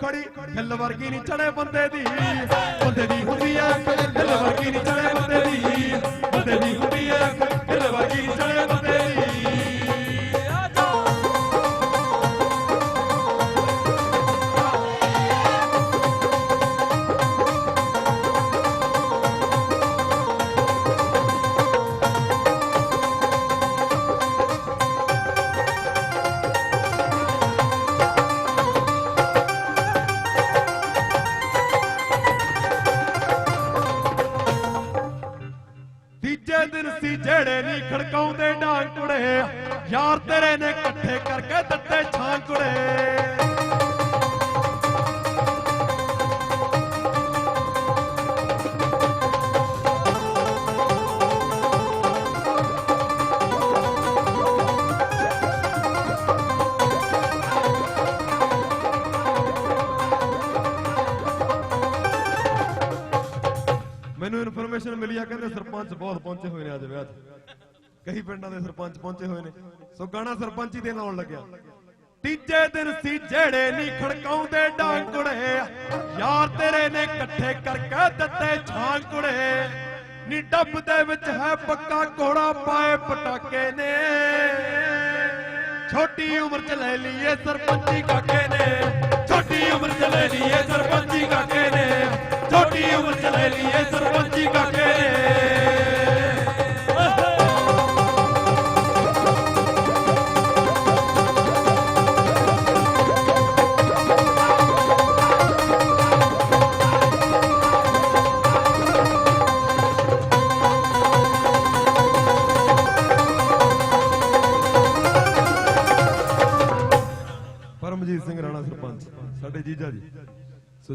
ਖੜੀ ਹਿੱਲ ਵਰਗੀ ਨਹੀਂ ਚੜੇ ਬੰਦੇ ਦੀ। ਬੰਦੇ ਦੀ ਹੁੰਦੀ ਐ ਹਿੱਲ ਵਰਗੀ ਨਹੀਂ ਚੜੇ ਬੰਦੇ ਦੀ। ਬੰਦੇ ਦੀ ਹੁੰਦੀ ਦਿਨ ਨਹੀਂ ਖੜਕਾਉਂਦੇ ਡਾਂਗ ਕੁੜੇ। ਯਾਰ ਤੇਰੇ ਨੇ ਇਕੱਠੇ ਕਰਕੇ ਦਿੱਤੇ ਛਾਂ ਕੁੜੇ। ਮੈਨੂੰ ਇਨਫੋਰਮੇਸ਼ਨ ਮਿਲੀ ਆ, ਕਹਿੰਦੇ ਸਰਪੰਚ ਬਹੁਤ ਪਹੁੰਚੇ ਹੋਏ ਨੇ ਅੱਜ ਵਿਆਹ 'ਚ। ਕਈ ਪਿੰਡਾਂ ਦੇ ਸਰਪੰਚ ਪਹੁੰਚੇ ਹੋਏ ਨੇ। ਸੋ ਗਾਣਾ ਸਰਪੰਚੀ ਦੇ ਲਾਉਣ ਲੱਗਿਆ। ਤੀਜੇ ਦਿਨ ਸੀ ਜਿਹੜੇ ਨਹੀਂ ਖੜਕਾਉਂਦੇ ਡਾਂਗ ਯਾਰ ਤੇਰੇ ਨੇ ਇਕੱਠੇ ਕਰਕੇ ਦਿੱਤੇ ਛਾਂ ਕੁੜੇ ਨੀ ਡੱਬ ਦੇ ਵਿੱਚ ਹੈ ਪੱਕਾ ਘੋੜਾ ਪਾਏ ਪਟਾਕੇ ਨੇ। ਛੋਟੀ ਉਮਰ ਚ ਲੈ ਲਈਏ ਸਰਪੰਚੀ ਕਾਕੇ ਨੇ। ਛੋਟੀ ਉਮਰ ਚ ਲੈ ਲਈਏ ਸਰਪੰਚੀ ਕਾਕੇ ਨੇ। ਛੋਟੀ ਉਮਰ ਚ ਲੈ ਲਈਏ ਸਰਪੰਚੀ ਕਾਕੇ ਨੇ।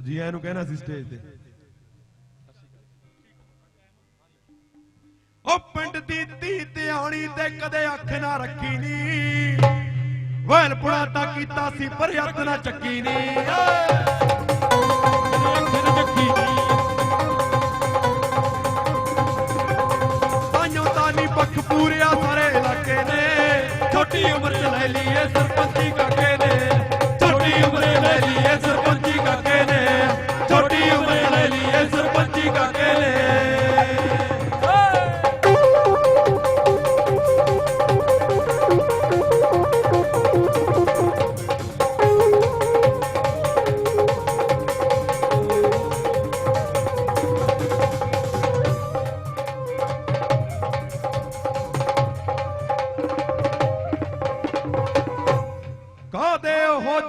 ਜੀ ਆਇਆਂ ਨੂੰ ਕਹਿਣਾ ਸੀ ਸਟੇਜ ਤੇ ਉਹ ਪਿੰਡ ਦੀ ਧੀ ਤੇ ਧਿਆਣੀ ਤੇ ਕਦੇ ਅੱਖ ਨਾ ਰੱਖੀ ਨੀ। ਵੈਲ ਪੁੜਾ ਤਾਂ ਕੀਤਾ ਸੀ ਪਰ ਹੱਥ ਨਾ ਚੱਕੀ ਨੀ।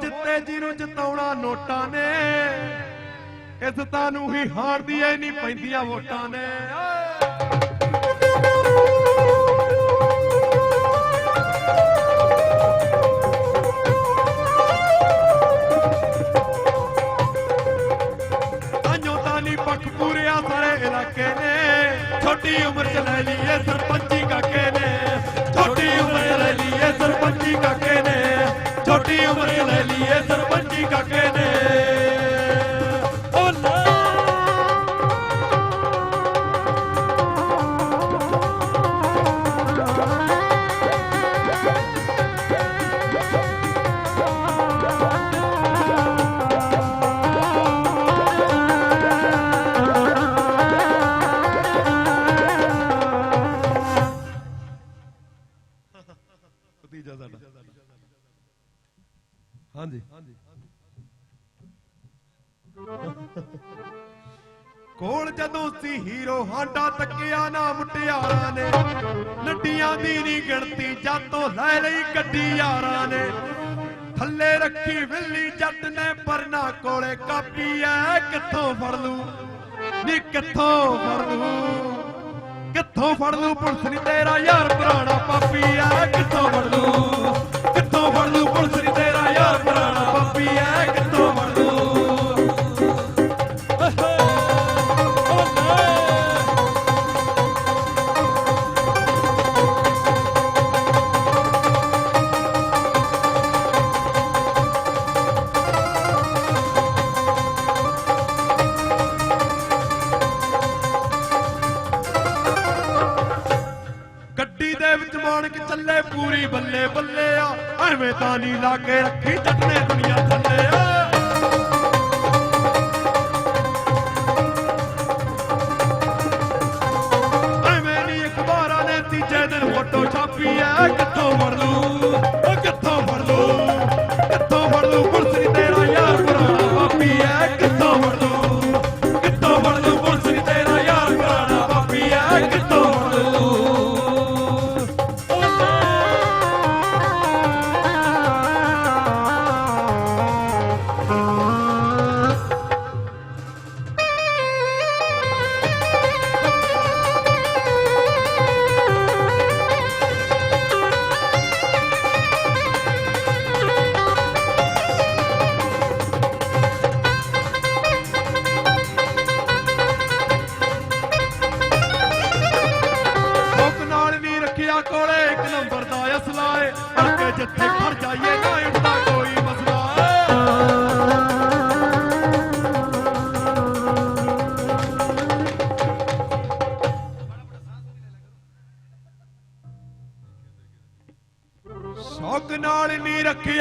ਜਿੱਤੇ ਜਿਹਨੂੰ ਜਿਤਾਉਣਾ ਨੋਟਾਂ ਨੇ, ਇਸ ਤਾਂ ਨੂੰ ਹੀ ਹਾਰਦੀ ਐ ਨਹੀਂ ਪੈਂਦੀਆਂ ਵੋਟਾਂ ਨੇ। ਤਾਂਯੋ ਤਾਨੀ ਪੱਖ ਪੂਰਿਆ ਸਾਰੇ ਇਲਾਕੇ ਨੇ, ਛੋਟੀ ਉਮਰ ਚ ਲੈ ਲਈਏ ਸਰਪੰਚੀ ਕਾਕੇ ਨੇ। ਛੋਟੀ ਉਮਰ ਚ ਲੈ ਲਈਏ ਸਰਪੰਚੀ ਕਾਕੇ ਨੇ ਛੋਟੀ ਉਮਰ ਚ ਲੈ ਲਈਏ ਸਰਪੰਚੀ ਕਾਕੇ ਨੱਡੀਆਂ ਨਹੀਂ ਗਿਣਤੀ ਜਾਤੋਂ ਲੈ ਲਈ ਗੱਡੀ ਯਾਰਾਂ ਨੇ। ਥੱਲੇ ਰੱਖੀ ਵਿੱਲੀ ਜੱਟ ਨੇ ਪਰਨਾ ਕੋਲੇ ਕਾਪੀ ਐ, ਕਿੱਥੋਂ ਫੜ ਲੂ? ਨੀ ਕਿੱਥੋਂ ਫੜ ਲੂ? ਕਿੱਥੋਂ ਫੜ ਲੂ ਪੁਲਿਸ ਨੀ ਤੇਰਾ ਯਾਰ ਪੁਰਾਣਾ ਪਾਪੀ ਐ, ਕਿੱਥੋਂ ਫੜ ਲੂ? ਕਿੱਥੋਂ ਫੜ ਲੂ ਪੁਲਿਸ ਨੀ ਬੱਲੇ ਬੱਲੇ ਆ ਐਵੇਂ ਤਾਂ ਨਹੀਂ ਲਾ ਰੱਖੀ ਜੱਟ ਨੇ ਦੁਨੀਆ ਥੱਲੇ ਆ।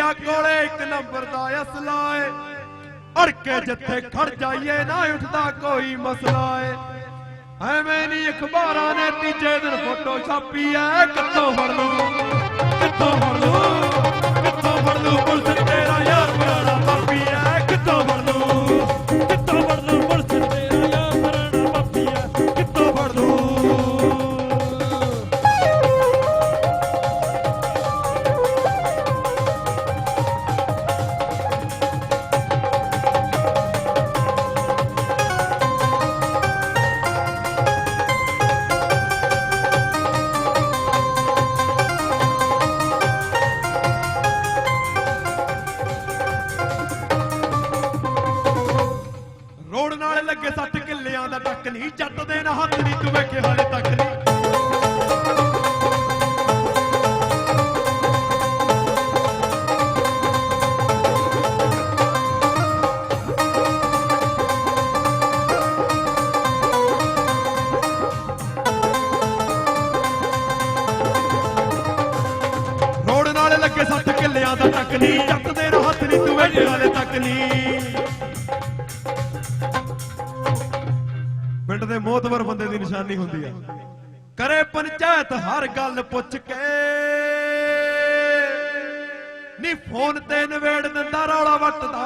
ਰੱਖਿਆ ਕੋਲੇ ਇੱਕ ਨੰਬਰ ਦਾ ਅਸਲਾ ਏ ਅੜ ਕੇ ਜਿੱਥੇ ਖੜ ਜਾਈਏ ਨਾ ਉੱਠਦਾ ਕੋਈ ਮਸਲਾ ਏ। ਐਵੇਂ ਨਹੀਂ ਅਖਬਾਰਾਂ ਨੇ ਤੀਜੇ ਦਿਨ ਫੋਟੋ ਛਾਪੀ ਐ। ਕਿੱਥੋਂ ਫੜ ਲੂ? ਕਿੱਥੋਂ ਫੜ ਲੂ? ਕਿੱਥੋਂ ਫੜ ਲੂ ਪੁਲਿਸ ਹੱਥ ਨਹੀਂ ਤੱਕ ਨਹੀਂ ਪਿੰਡ ਦੇ ਮੋਤਵਰ ਬੰਦੇ ਦੀ ਨਿਸ਼ਾਨੀ ਹੁੰਦੀ ਆ। ਕਰੇ ਪੰਚਾਇਤ ਹਰ ਗੱਲ ਪੁੱਛ ਕੇ। ਨੀ ਫੋਨ ਤੇ ਨਵੇੜ ਦਿੰਦਾ, ਰੌਲਾ ਵੱਟਦਾ।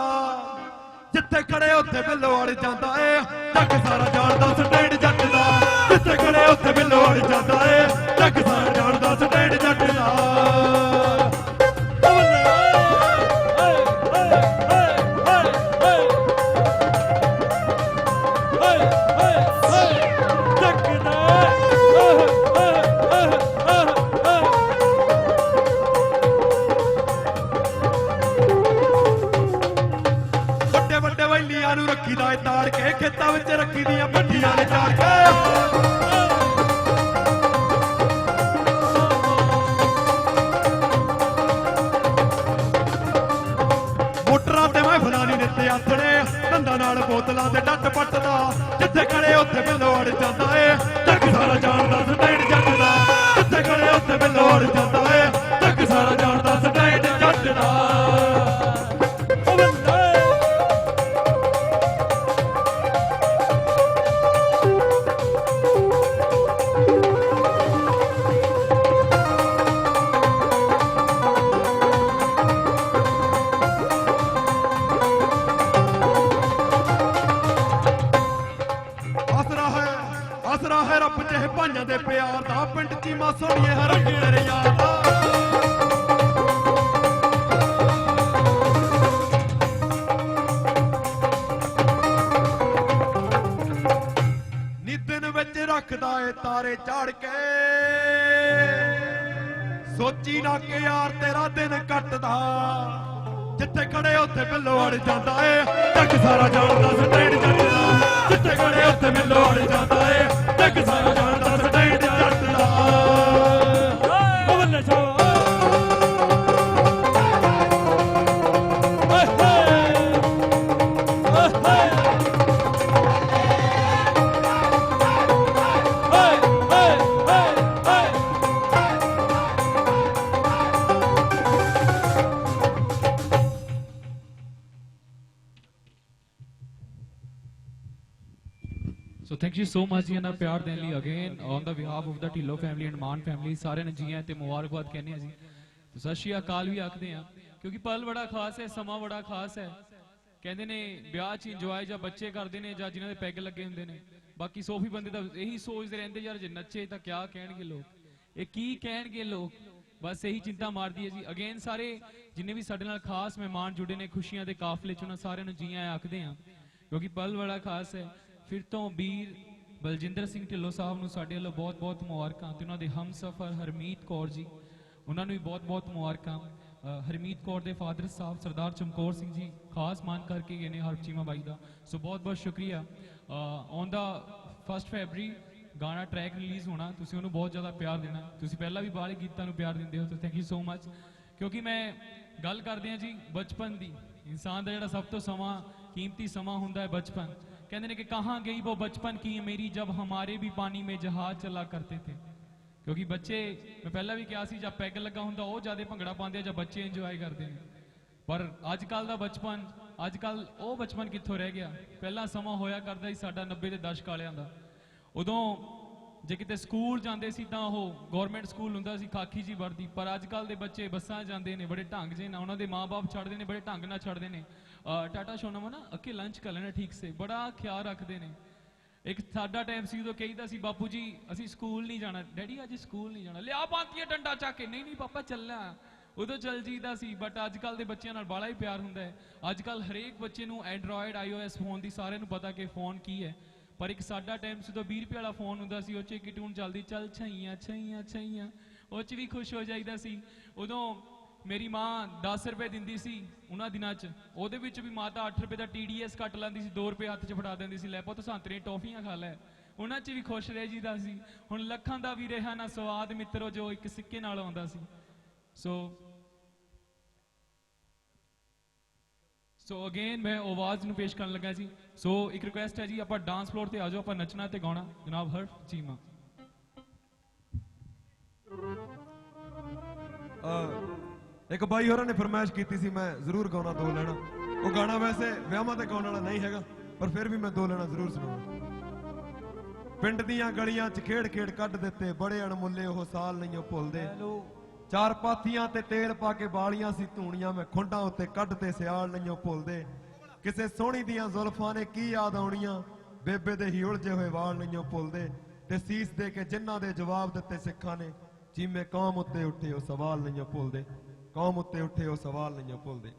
ਜਿੱਥੇ ਖੜੇ ਉੱਥੇ ਬਿੱਲੋ ਵੜ ਜਾਂਦਾ ਏ। ਟੱਕ ਸਾਰਾ ਜਾਣਦਾ ਸਟੈਂਡ ਜੱਟ ਦਾ। ਜਿੱਥੇ ਖੜੇ ਉੱਥੇ ਬਿੱਲੋ ਵੜ ਜਾਂਦਾ ਏ। ਮੈਂ ਫਲਾਨੀ ਦਿੱਤੇ ਆਥਣੇ ਦੰਦਾਂ ਨਾਲ ਬੋਤਲਾਂ ਤੇ ਡੱਟ ਪੱਟਦਾ, ਜਿੱਥੇ ਖੜੇ ਉੱਥੇ ਬਿਲੋੜ ਜਾਂਦਾ ਏ। ਜੱਗ ਸਾਰਾ ਜਾਣਦਾ ਸਟੈਂਡ ਜੱਟ ਦਾ ਜਿੱਥੇ ਖੜੇ ਉੱਥੇ ਬਿਲੋੜ ਜਾਂਦਾ ਪਿਆਰ ਚੀਮਾ ਸੋਹਣੀਏ ਹਰ ਰੰਗ ਦਾ ਨਿਦਨ ਵਿੱਚ ਰੱਖਦਾ ਏ ਤਾਰੇ ਝਾੜ ਕੇ। ਸੋਚੀ ਨਾ ਕਿ ਯਾਰ ਤੇਰਾ ਦਿਨ ਕੱਟਦਾ। ਜਿੱਥੇ ਖੜੇ ਉੱਥੇ ਬਿੱਲੋ ਅੜ ਜਾਂਦਾ ਏ। ਟੱਕ ਸਾਰਾ ਜਾਣਦਾ ਸਟੈਂਡ ਜੱਟ ਜਿੱਥੇ ਖੜੇ ਉੱਥੇ ਬਿੱਲੋ ਅੜ ਜਾਂਦਾ ਏ। ਟੱਕ ਸਾਰਾ ਜਾਣਦਾ ਸੋ ਮਚ ਜੀ ਇਹਨਾਂ ਪਿਆਰ ਦੇਣ ਲਈ again on the behalf of the Dhillon family and Maan family ਸਾਰਿਆਂ ਨੂੰ ਜੀ ਤੇ ਮੁਬਾਰਕਬਾਦ ਕਹਿੰਦੇ ਆ ਜੀ ਸਤਿ ਸ਼੍ਰੀ ਅਕਾਲ ਵੀ ਆਖਦੇ ਆ ਕਿਉਂਕਿ ਪਲ ਬੜਾ ਖਾਸ ਹੈ ਸਮਾਂ ਬੜਾ ਖਾਸ ਹੈ ਕਹਿੰਦੇ ਨੇ ਵਿਆਹ 'ਚ ਇੰਜੋਏ ਜਾਂ ਬੱਚੇ ਕਰਦੇ ਨੇ ਜਾਂ ਜਿਨ੍ਹਾਂ ਦੇ ਪੈਗ ਲੱਗੇ ਹੁੰਦੇ ਨੇ ਬਾਕੀ ਸੋਫੀ ਬੰਦੇ ਤਾਂ ਇਹੀ ਸੋਚਦੇ ਰਹਿੰਦੇ ਯਾਰ ਜੇ ਨੱਚੇ ਤਾਂ ਕਿਆ ਕਹਿਣਗੇ ਲੋਕ ਇਹ ਕੀ ਕਹਿਣਗੇ ਲੋਕ ਬਸ ਇਹੀ ਚਿੰਤਾ ਮਾਰਦੀ ਹੈ ਜੀ ਅਗੇਨ ਸਾਰੇ ਜਿੰਨੇ ਵੀ ਸਾਡੇ ਨਾਲ ਖਾਸ ਮਹਿਮਾਨ ਜੁੜੇ ਨੇ ਖੁਸ਼ੀਆਂ ਦੇ ਕਾਫਲੇ 'ਚ ਉਹਨਾਂ ਸਾਰਿਆਂ ਨੂੰ ਜੀਆਂ ਆਖਦੇ ਆ ਕਿਉਂਕਿ ਪਲ ਬੜਾ ਖਾਸ ਹੈ ਫਿਰ ਤੋਂ ਵੀਰ ਬਲਜਿੰਦਰ ਸਿੰਘ ਢਿੱਲੋਂ ਸਾਹਿਬ ਨੂੰ ਸਾਡੇ ਵੱਲੋਂ ਬਹੁਤ-ਬਹੁਤ ਮੁਬਾਰਕਾਂ ਤੇ ਉਹਨਾਂ ਦੇ ਹਮਸਫਰ ਹਰਮੀਤ ਕੌਰ ਜੀ, ਉਹਨਾਂ ਨੂੰ ਵੀ ਬਹੁਤ-ਬਹੁਤ ਮੁਬਾਰਕਾਂ। ਹਰਮੀਤ ਕੌਰ ਦੇ ਫਾਦਰ ਸਾਹਿਬ ਸਰਦਾਰ ਚਮਕੌਰ ਸਿੰਘ ਜੀ, ਖਾਸ ਮਾਨ ਕਰਕੇ ਗਏ ਨੇ ਹਰਚੀਮਾ ਬਾਈ ਦਾ। ਸੋ ਬਹੁਤ-ਬਹੁਤ ਸ਼ੁਕਰੀਆ। ਔਨ ਦਾ 1 ਫੈਬਰੀ ਗਾਣਾ ਟਰੈਕ ਰਿਲੀਜ਼ ਹੋਣਾ, ਤੁਸੀਂ ਉਹਨੂੰ ਬਹੁਤ ਜ਼ਿਆਦਾ ਪਿਆਰ ਦੇਣਾ। ਤੁਸੀਂ ਪਹਿਲਾਂ ਵੀ ਬਾਹਲੇ ਗੀਤਾਂ ਨੂੰ ਪਿਆਰ ਦਿੰਦੇ ਹੋ, ਤਾਂ ਥੈਂਕ ਯੂ ਸੋ ਮੱਚ ਕਿਉਂਕਿ ਮੈਂ ਗੱਲ ਕਰਦੇ ਹਾਂ ਜੀ, ਬਚਪਨ ਦੀ। ਇਨਸਾਨ ਦਾ ਜਿਹੜਾ ਸਭ ਤੋਂ ਸਮਾਂ, ਕੀਮਤੀ ਸਮਾਂ ਹੁੰਦਾ ਹੈ ਬਚਪਨ। ਕਹਿੰਦੇ ਨੇ ਕਿ ਕਹਾਂ ਗਈ ਉਹ ਬਚਪਨ ਕੀ ਮੇਰੀ, ਜਬ ਹਮਾਰੇ ਵੀ ਪਾਣੀ ਮੇ ਜਹਾਜ਼ ਚਲਾ ਕਰਤੇ ਥੇ। ਕਿਉਂਕਿ ਬੱਚੇ, ਮੈਂ ਪਹਿਲਾਂ ਵੀ ਕਿਹਾ ਸੀ ਜਾਂ ਪੈਗ ਲੱਗਾ ਹੁੰਦਾ, ਉਹ ਜ਼ਿਆਦਾ ਭੰਗੜਾ ਪਾਉਂਦੇ ਆ, ਜਾਂ ਬੱਚੇ ਇੰਜੋਏ ਕਰਦੇ ਨੇ। ਪਰ ਅੱਜ ਕੱਲ ਦਾ ਬਚਪਨ ਅੱਜ ਕੱਲ ਉਹ ਬਚਪਨ ਕਿੱਥੋਂ ਰਹਿ ਗਿਆ? ਪਹਿਲਾਂ ਸਮਾਂ ਹੋਇਆ ਕਰਦਾ ਸੀ ਸਾਡਾ 90 ਦੇ ਦਸ਼ਕ ਵਾਲਿਆਂ ਦਾ। ਉਦੋਂ ਜੇ ਕਿਤੇ ਸਕੂਲ ਜਾਂਦੇ ਸੀ ਤਾਂ ਉਹ ਗਵਰਨਮੈਂਟ ਸਕੂਲ ਹੁੰਦਾ ਸੀ ਖਾਕੀ ਜੀ ਵਰਦੀ, ਪਰ ਅੱਜ ਕੱਲ ਦੇ ਬੱਚੇ ਬੱਸਾਂ ਜਾਂਦੇ ਨੇ, ਬੜੇ ਢੰਗ ਜੇ ਨਾਲ, ਉਹਨਾਂ ਦੇ ਮਾਪੇ ਛੱਡਦੇ ਨੇ, ਬੜੇ ਢੰਗ ਨਾਲ ਛੱਡਦੇ ਨੇ। ਅਹ ਟਾਟਾ ਸ਼ੋਨਮ ਨਾ ਅੱਕੇ ਲੰਚ ਕਰ ਲੈਣਾ ਠੀਕ ਸੇ, ਬੜਾ ਖਿਆਲ ਰੱਖਦੇ ਨੇ। ਇੱਕ ਸਾਡਾ ਟਾਈਮ ਸੀ ਉਦੋਂ ਕਹੀਦਾ ਸੀ, ਬਾਪੂ ਜੀ, ਅਸੀਂ ਸਕੂਲ ਨਹੀਂ ਜਾਣਾ। ਡੈਡੀ, ਅੱਜ ਸਕੂਲ ਨਹੀਂ ਜਾਣਾ। ਲਿਆ ਪਾਂਤੀਏ ਡੰਡਾ ਚੱਕ ਕੇ। ਨਹੀਂ ਨਹੀਂ ਪਾਪਾ ਚੱਲਣਾ ਉਦੋਂ ਚੱਲ ਜੀਦਾ ਸੀ ਬਟ ਅੱਜ ਕੱਲ ਦੇ ਬੱਚਿਆਂ ਨਾਲ ਬੜਾ ਹੀ ਪਿਆਰ ਹੁੰਦਾ ਹੈ। ਅੱਜ ਕੱਲ ਹਰੇਕ ਬੱਚੇ ਨੂੰ ਐਂਡਰੋਇਡ ਆਈਓਐਸ ਫੋਨ ਦੀ ਸਾਰਿਆਂ ਨੂੰ ਪਤਾ ਕਿ ਫੋਨ ਕੀ ਹੈ। ਪਰ ਇੱਕ ਸਾਡਾ ਟਾਈਮ ਸੀ, ਉਦੋਂ 20 ਰੁਪਏ ਵਾਲਾ ਫੋਨ ਹੁੰਦਾ ਸੀ, ਉਹ 'ਚ ਇੱਕ ਟੂਨ ਚੱਲਦੀ, ਚੱਲ ਛਈਆਂ ਛਈਆਂ ਛਈਆਂ। ਉਹ 'ਚ ਵੀ ਖੁਸ਼ ਹੋ ਜਾਈਦਾ ਸੀ। ਉਦੋਂ ਮੇਰੀ ਮਾਂ 10 ਰੁਪਏ ਦਿੰਦੀ ਸੀ ਉਹਨਾਂ ਦਿਨਾਂ 'ਚ। ਉਹਦੇ ਵਿੱਚ ਵੀ ਮਾਤਾ 8 ਰੁਪਏ ਦਾ TDS ਕੱਟ ਲੈਂਦੀ ਸੀ 2 ਰੁਪਏ ਹੱਥ 'ਚ ਫੜਾ ਦਿੰਦੀ ਸੀ, ਲੈ ਪੁੱਤ ਸੰਤਰੀ ਟੌਫੀਆਂ ਖਾ ਲੈ। ਉਹਨਾਂ 'ਚ ਵੀ ਖੁਸ਼ ਰਹਿ ਜੀਦਾ ਸੀ। ਹੁਣ ਲੱਖਾਂ ਦਾ ਵੀ ਰਿਹਾ ਨਾ, ਸਵਾਦ ਮਿੱਤਰੋ, ਜੋ ਇੱਕ ਸਿੱਕੇ ਨਾਲ ਆਉਂਦਾ ਸੀ। ਸੋ ਸੋ ਅਗੇਨ ਮੈਂ ਆਵਾਜ਼ ਨੂੰ ਪੇਸ਼ ਕਰਨ ਲੱਗਾ ਜੀ ਸੋ ਇੱਕ ਰਿਕੁਐਸਟ ਹੈ ਜੀ ਆਪਾਂ ਡਾਂਸ ਫਲੋਰ ਤੇ ਆ ਜਾਓ ਆਪਾਂ ਨੱਚਣਾ ਤੇ ਗਾਉਣਾ ਜਨਾਬ ਹਰਫ ਚੀਮਾ ਇੱਕ ਬਾਈ ਹੋਰਾਂ ਨੇ ਫਰਮਾਇਸ਼ ਕੀਤੀ ਸੀ ਮੈਂ ਜ਼ਰੂਰ ਗਾਉਣਾ ਦੋ ਲੈਣਾ ਉਹ ਗਾਣਾ ਵੈਸੇ ਵਿਆਹਾਂ ਤੇ ਗਾਉਣ ਵਾਲਾ ਨਹੀਂ ਹੈਗਾ ਪਰ ਫਿਰ ਵੀ ਮੈਂ ਦੋ ਲੈਣਾ ਜ਼ਰੂਰ ਸੁਣਾਉਂਗਾ ਪਿੰਡ ਦੀਆਂ ਗਲੀਆਂ 'ਚ ਖੇਡ ਖੇਡ ਕੱਢ ਦਿੱਤੇ ਬੜੇ ਅਣਮੁੱਲੇ ਉਹ ਸਾਲ ਨਹੀਂ ਉਹ ਭੁੱਲਦੇ ਚਾਰ ਪਾਥੀਆਂ ਤੇ ਤੇਲ ਪਾ ਕੇ ਬਾਲੀਆਂ ਸੀ ਧੂਣੀਆਂ, ਮੈਂ ਖੁੰਡਾਂ ਉੱਤੇ ਕੱਢ ਤੇ ਸਿਆਲ ਨਹੀਂ ਭੁੱਲਦੇ। ਕਿਸੇ ਸੋਹਣੀ ਦੀਆਂ ਜ਼ੁਲਫਾਂ ਨੇ ਕੀ ਯਾਦ ਆਉਣੀਆਂ? ਬੇਬੇ ਦੇ ਹੀ ਉਲਝੇ ਹੋਏ ਵਾਲ ਨਹੀਂ ਭੁੱਲਦੇ। ਤੇ ਸੀਸ ਦੇ ਕੇ ਜਿਨ੍ਹਾਂ ਦੇ ਜਵਾਬ ਦਿੱਤੇ ਸਿੱਖਾਂ ਨੇ ਜਿਵੇਂ ਕੌਮ ਉੱਤੇ ਉੱਠੇ ਉਹ ਸਵਾਲ ਨਹੀਂ ਭੁੱਲਦੇ। ਕੌਮ ਉੱਤੇ ਉੱਠੇ ਉਹ ਸਵਾਲ ਨਹੀਂ ਭੁੱਲਦੇ।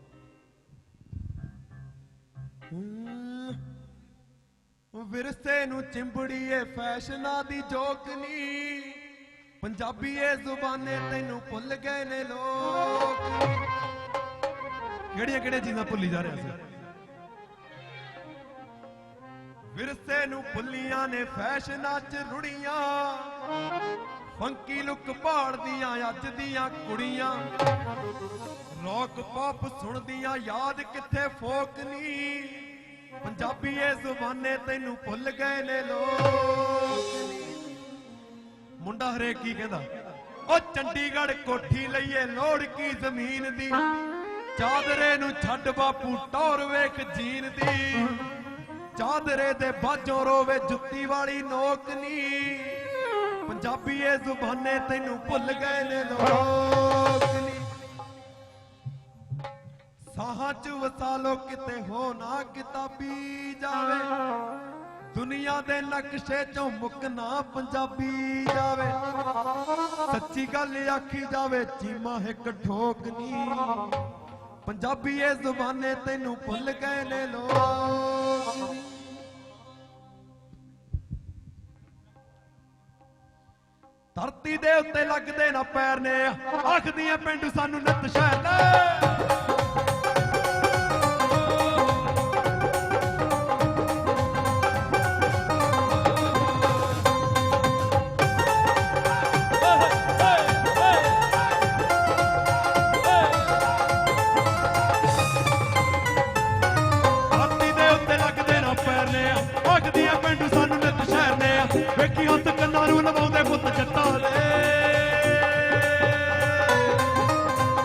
ਵਿਰਸੇ ਨੂੰ ਚਿੰਬੜੀਏ, ਫੈਸ਼ਨਾਂ ਦੀ ਜੋਕ ਪੰਜਾਬੀ ਏ ਜ਼ੁਬਾਨੇ ਤੈਨੂੰ ਭੁੱਲ ਗਏ ਨੇ ਲੋਕ। ਕਿਹੜੀਆਂ ਕਿਹੜੀਆਂ ਚੀਜ਼ਾਂ ਭੁੱਲੀ ਜਾ ਰਿਹਾ ਸੀ? ਵਿਰਸੇ ਨੂੰ ਭੁੱਲੀਆਂ ਨੇ, ਫੈਸ਼ਨਾਂ 'ਚ ਰੁੜੀਆਂ। ਫੰਕੀ ਲੁੱਕ ਭਾੜਦੀਆਂ ਅੱਜ ਦੀਆਂ ਕੁੜੀਆਂ। ਰੌਕ ਪੌਪ ਸੁਣਦੀਆਂ, ਯਾਦ ਕਿੱਥੇ ਫੋਕ ਨੀ। ਪੰਜਾਬੀ ਏ ਜ਼ੁਬਾਨੇ ਤੈਨੂੰ ਭੁੱਲ ਗਏ ਨੇ ਲੋਕ। ਮੁੰਡਾ ਹਰੇਕ ਕੀ ਕਹਿੰਦਾ? ਉਹ ਚੰਡੀਗੜ੍ਹ ਕੋਠੀ ਲਈਏ ਲੋੜ ਕੀ ਜ਼ਮੀਨ ਦੀ? ਚਾਦਰੇ ਨੂੰ ਛੱਡ ਬਾਪੂ, ਟੌਰ ਵੇਖ ਜੀਨ ਦੀ। ਚਾਦਰੇ ਦੇ ਬਾਝੋਂ ਰੋਵੇ ਜੁੱਤੀ ਵਾਲੀ ਨੋਕ ਨੀ ਪੰਜਾਬੀ ਏ ਜ਼ੁਬਾਨੇ ਤੈਨੂੰ ਭੁੱਲ ਗਏ ਨੇ ਲੋਕ ਨੀ ਸਾਹਾਂ ਚ ਵਸਾ ਲੋ ਕਿਤੇ ਹੋ ਨਾ ਕਿਤਾਬੀ ਜਾਵੇ। ਦੁਨੀਆ ਦੇ ਨਕਸ਼ੇ ਚੋਂ ਮੁੱਕ ਪੰਜਾਬੀ ਜਾਵੇ। ਸੱਚੀ ਗੱਲ ਆਖੀ ਜਾਵੇ, ਚੀਮਾ ਇੱਕ ਠੋਕ ਪੰਜਾਬੀ ਏ ਜ਼ੁਬਾਨੇ ਤੈਨੂੰ ਭੁੱਲ ਗਏ ਨੇ ਲੋਕ ਧਰਤੀ ਦੇ ਉੱਤੇ ਲੱਗਦੇ ਨਾ ਪੈਰ ਨੇ ਆਖਦੀਆਂ ਪਿੰਡ ਸਾਨੂੰ ਨਿਤ ਸ਼ਹਿਰ ਵੇਖੀ ਉੱਤ ਕੰਨਾਂ ਨੂੰ ਲਵਾਉਂਦੇ ਪੁੱਤ ਜੱਟਾਂ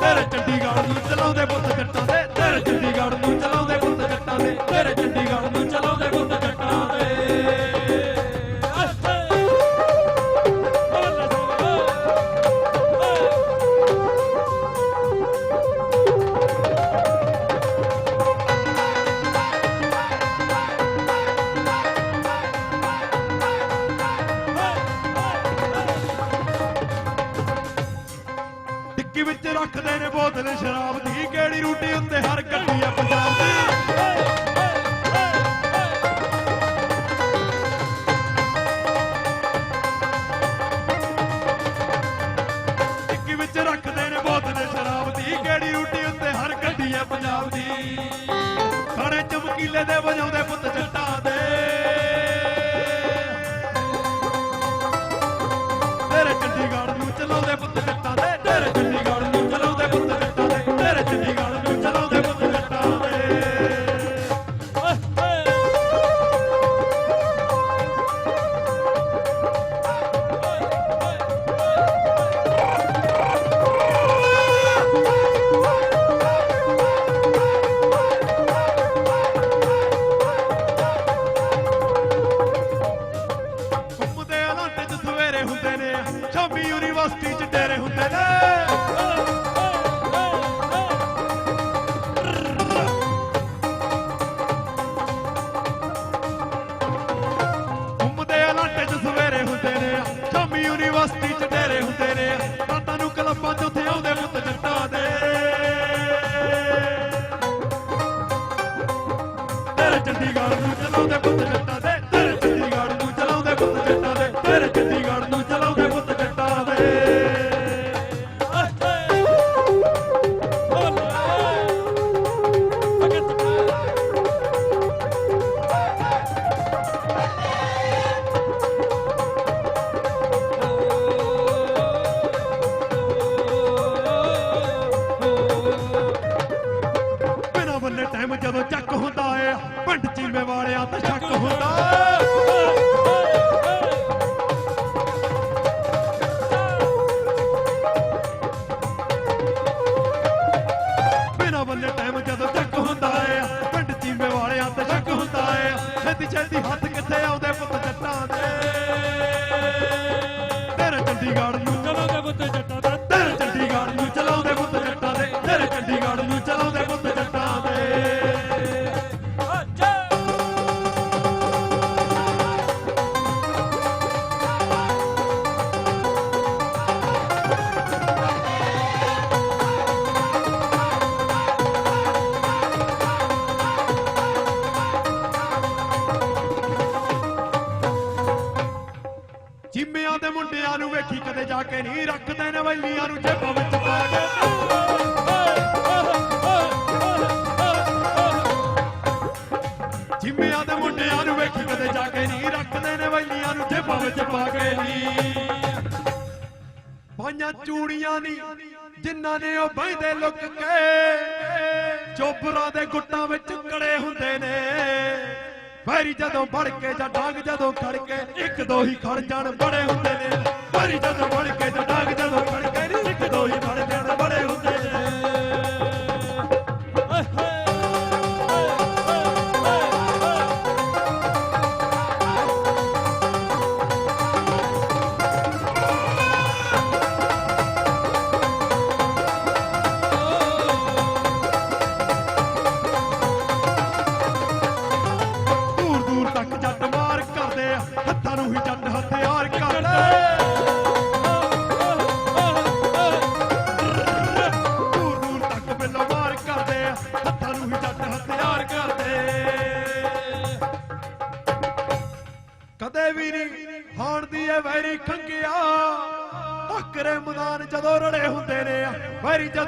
ਤੇਰੇ ਚੰਡੀਗੜ੍ਹ ਨੂੰ ਚਲਾਉਂਦੇ ਪੁੱਤ ਜੱਟਾਂ ਦੇ। ਤੇਰੇ ਚੰਡੀਗੜ੍ਹ ਨੂੰ ਟਿੱਕੀ ਵਿੱਚ ਰੱਖਦੇ ਨੇ ਬੋਤਲ ਸ਼ਰਾਬ ਦੀ। ਕਿਹੜੀ ਰੂਟੀ ਉੱਤੇ ਹਰ ਗੱਡੀ ਆ ਪੰਜਾਬ ਦੀ? ਟਿੱਕੀ ਵਿੱਚ ਰੱਖਦੇ ਨੇ ਬੋਤਲ ਸ਼ਰਾਬ ਦੀ। ਕਿਹੜੀ ਰੂਟੀ ਉੱਤੇ ਹਰ ਗੱਡੀ ਆ ਪੰਜਾਬ ਦੀ? ਸਾਰੇ ਚਮਕੀਲੇ ਦੇ ਵਜਾਉਂਦੇ ਯੂਨੀਵਰਸਿਟੀ ਚ ਡੇਰੇ ਹੁੰਦੇ ਨੇ। ਰਾਤਾਂ ਨੂੰ ਕਲੱਬਾਂ ਚ ਉੱਥੇ ਆਉਂਦੇ ਟਾਈਮ ਜਦੋਂ ਚੱਕ ਹੁੰਦਾ ਏ ਪਿੰਡ ਚੀਮੇ ਵਾਲਿਆਂ ਤੇ ਸ਼ੱਕ ਹੁੰਦਾ ਬਿਨਾਂ ਬੰਨੇ ਟਾਈਮ ਜਦੋਂ ਚੱਕ ਹੁੰਦਾ ਏ ਪਿੰਡ ਚੀਮੇ ਵਾਲਿਆਂ ਤੇ ਸ਼ੱਕ ਹੁੰਦਾ ਏ। ਛੇਤੀ ਛੇਤੀ ਹੱਥ ਕਿੱਥੇ ਆਉਂਦਾ? ਕੇ ਨਹੀਂ ਰੱਖਦੇ ਨੇ ਵੈਲੀਆਂ ਨੂੰ ਜੇਬਾਂ ਵਿੱਚ ਪਾ ਕੇ। ਜਿੰਮਿਆਂ ਦੇ ਮੁੰਡਿਆਂ ਨੂੰ ਵੇਖੀ ਕਦੇ ਜਾ ਕੇ ਨਹੀਂ ਰੱਖਦੇ ਨੇ ਵੈਲੀਆਂ ਨੂੰ ਜੇਬਾਂ ਵਿੱਚ ਪਾ ਕੇ ਨਹੀਂ ਪਾਈਆਂ ਚੂੜੀਆਂ ਨਹੀਂ ਜਿਨ੍ਹਾਂ ਨੇ ਉਹ ਬਹਿੰਦੇ ਲੁੱਕ ਕੇ, ਚੋਬਰਾਂ ਦੇ ਗੁੱਟਾਂ ਵਿੱਚ ਕੜੇ ਹੁੰਦੇ ਨੇ। ਵੈਰੀ ਜਦੋਂ ਵੜ ਕੇ ਜਾਂ ਡਾਂਗ ਜਦੋਂ ਖੜ ਕੇ ਇੱਕ ਦੋ ਹੀ ਖੜ ਜਾਣ ਬੜੇ ਹੁੰਦੇ ਨੇ। ਵੈਰੀ ਜਦੋਂ ਵੜ ਕੇ ਜਾਂ ਡਾਂਗ ਜਦੋਂ ਖੜ ਕੇ ਨੀ ਇੱਕ ਦੋ ਹੀ ਖੜ ਜਾਣ ਬੜੇ ਹੁੰਦੇ ਦੂਰ ਦੂਰ ਤੱਕ ਜੱਟ ਮਾਰ ਕਰਦੇ ਆ, ਹੱਥਾਂ ਨੂੰ ਹੀ ਜੱਟ ਹਥਿਆਰ ਕਰਦੇ।